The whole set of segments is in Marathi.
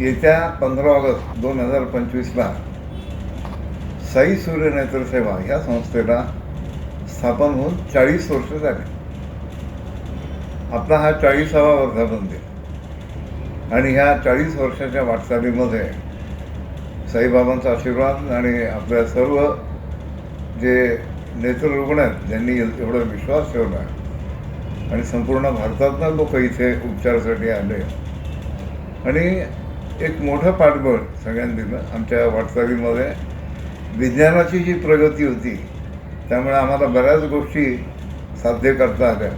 येत्या पंधरा ऑगस्ट दोन हजार पंचवीसला साई सूर्य नेत्र सेवा ह्या संस्थेला स्थापन होऊन चाळीस वर्ष झाली. आपला हा चाळीसावा वर्धापन आणि ह्या चाळीस वर्षाच्या वाटचालीमध्ये साईबाबांचा आशीर्वाद आणि आपल्या सर्व जे नेत्ररुग्ण आहेत ज्यांनी एवढा विश्वास ठेवला आणि संपूर्ण भारतातनं लोक इथे उपचारासाठी आले. आणि एक मोठं पाठबळ सगळ्यांनी दिलं आमच्या वाटचालीमध्ये. विज्ञानाची जी प्रगती होती त्यामुळे आम्हाला बऱ्याच गोष्टी साध्य करता आल्या.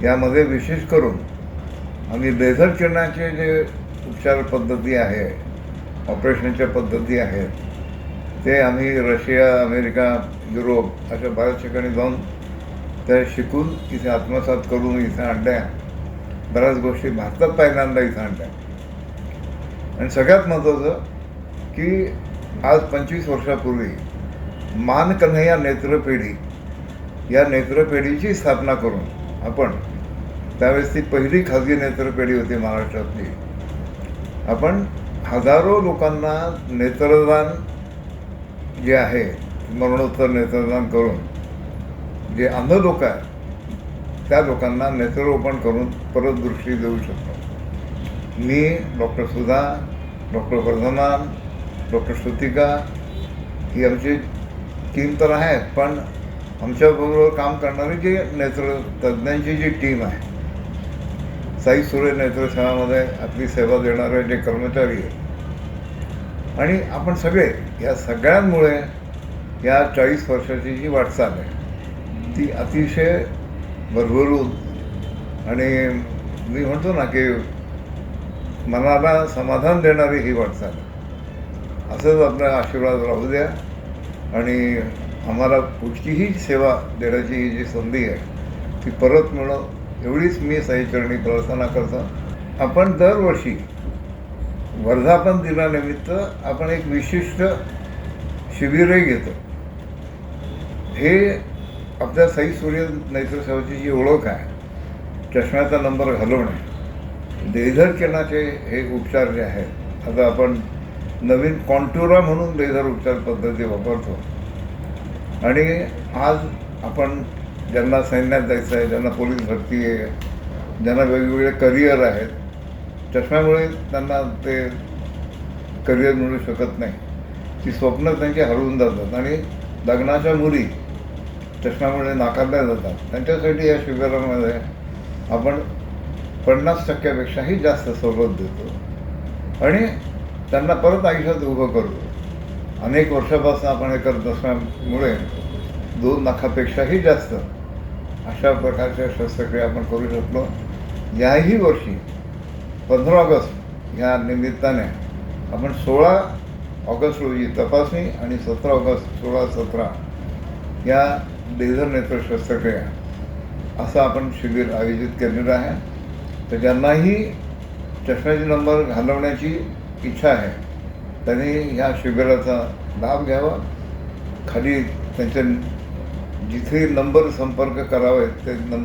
यामध्ये विशेष करून आम्ही लेझर किरणाचे जे उपचार पद्धती आहे ऑपरेशनच्या पद्धती आहेत ते आम्ही रशिया अमेरिका युरोप अशा बऱ्याच ठिकाणी जाऊन त्या शिकून इथे आत्मसात करून इथे आणल्या. बऱ्याच गोष्टी भारतात पहिल्यांदा इथं आणल्या. आणि सगळ्यात महत्त्वाचं की आज पंचवीस वर्षापूर्वी मान कन्हैया नेत्रपेढी या नेत्रपेढीची स्थापना करून आपण त्यावेळेस ती पहिली खाजगी नेत्रपेढी होती महाराष्ट्रातली. आपण हजारो लोकांना नेत्रदान जे आहे मरणोत्तर नेत्रदान करून जे अंध लोक आहेत त्या लोकांना नेत्ररोपण करून परत दृष्टी देऊ शकतो. मी doctor Sudha doctor Vardhaman doctor Shrutika ही आमची टीम तर आहेत पण आमच्याबरोबर काम करणारी जी नेत्र तज्ज्ञांची जी टीम आहे साई सूर्य नेत्रसेवामध्ये आपली सेवा देणारे जे कर्मचारी आहेत. आणि आपण सगळे या सगळ्यांमुळे या चाळीस वर्षाची जी वाटचाल आहे ती अतिशय भरभरून आणि मी म्हणतो ना की मनाला समाधान देणारी ही वाटचाल असंच आपला आशीर्वाद राहू द्या. आणि आम्हाला कुठचीही सेवा देण्याची ही जी संधी आहे ती परत मिळो एवढीच मी साईचरणी प्रार्थना करतो. आपण दरवर्षी वर्धापन दिनानिमित्त आपण एक विशिष्ट शिबिरही घेतो. हे आपल्या साई सूर्य नेत्रसेवाची जी ओळख आहे चष्म्याचा नंबर घालवणे लेझर हे उपचार जे आहेत आता आपण नवीन कॉन्टुरा म्हणून लेझर उपचार पद्धती वापरतो. आणि आज आपण ज्यांना सैन्यात जायचं आहे ज्यांना पोलीस भरती आहे ज्यांना वेगवेगळे करिअर आहेत चष्म्यामुळे त्यांना ते करिअर मिळू शकत नाही. ती स्वप्न त्यांची हरवून जातात आणि लग्नाच्या मुली चष्म्यामुळे नाकारल्या जातात. त्यांच्यासाठी या शिबिरामध्ये आपण पन्नास टक्क्यापेक्षाही जास्त सवलत देतो. आणि त्यांना परत आयुष्यात उभं करतो. अनेक वर्षापासून आपण हे करत असल्यामुळे दोन लाखापेक्षाही जास्त अशा प्रकारच्या शस्त्रक्रिया आपण करू शकलो. याही वर्षी पंधरा ऑगस्ट ह्या निमित्ताने आपण सोळा ऑगस्ट रोजी तपासणी आणि सतरा ऑगस्ट सोळा सतरा या लेझर नेत्र शस्त्रक्रिया असं आपण शिबिर आयोजित केलेलं आहे. तर ज्यांनाही चष्म्याचे नंबर घालवण्याची इच्छा आहे त्यांनी ह्या शिबिराचा लाभ घ्यावा. खाली त्यांचे जिथे नंबर संपर्क करावे ते नं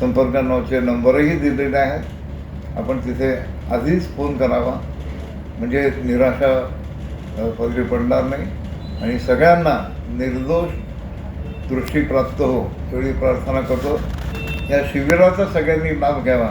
संपर्क नावाचे नंबरही दिलेले आहेत. आपण तिथे आधीच फोन करावा. म्हणजे निराशा पदरी पडणार नाही. आणि सगळ्यांना निर्दोष दृष्टी प्राप्त हो एवढी प्रार्थना करतो. या शिबिराचा सगळ्यांनी लाभ घ्यावा.